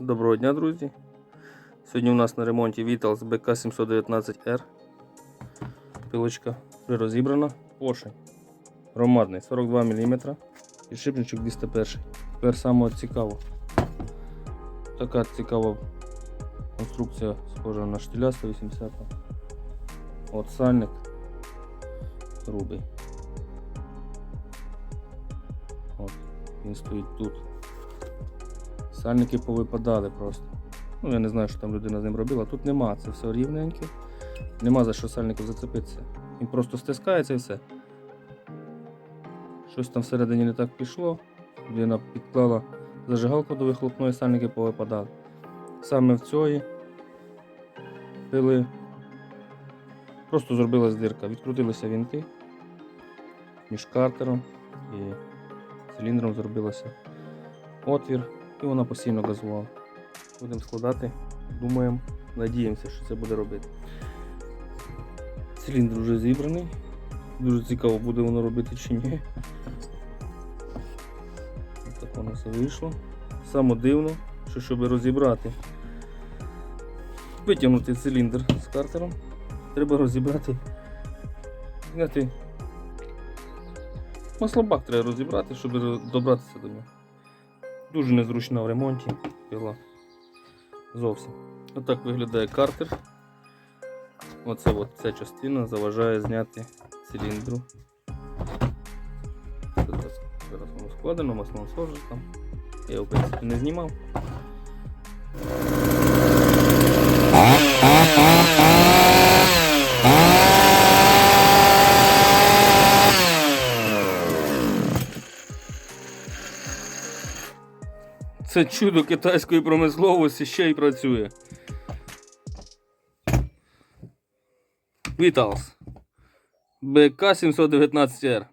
Доброго дня, друзі. Сьогодні у нас на ремонті Vitals BK719R. Пилочка розібрана. Поршень. Громадний 42 мм. Підшипничок 201. Тепер саме цікаво. Така цікава конструкція схожа на штиля 180. От сальник грубий. От, він стоїть тут. Сальники повипадали просто. Ну, я не знаю, що там людина з ним робила. Тут нема, це все рівненьке. Нема за що сальником зацепитися. Він просто стискається і все. Щось там всередині не так пішло. Людина підклала зажигалку до вихлопної, сальники повипадали. Саме в цієї пили. Просто зробилась дирка. Відкрутилися вінти між картером і циліндром зробилося отвір і вона постійно газувала. Будемо складати, думаємо, надіємося, що це буде робити. Циліндр вже зібраний. Дуже цікаво, буде воно робити чи ні. Ось так воно все вийшло. Саме дивно, що щоб розібрати, витягнути циліндр з картером, треба розібрати. Зняти маслобак треба розібрати, щоб добратися до нього. Дуже незручна в ремонті пила. Зовсім. Отак виглядає картер. Оце от ця частина заважає зняти циліндру. Зараз, зараз воно складено, маслонасос вже там. Я його в принципі не знімав. Це чудо китайської промисловості ще й працює. Vitals. БК 719R.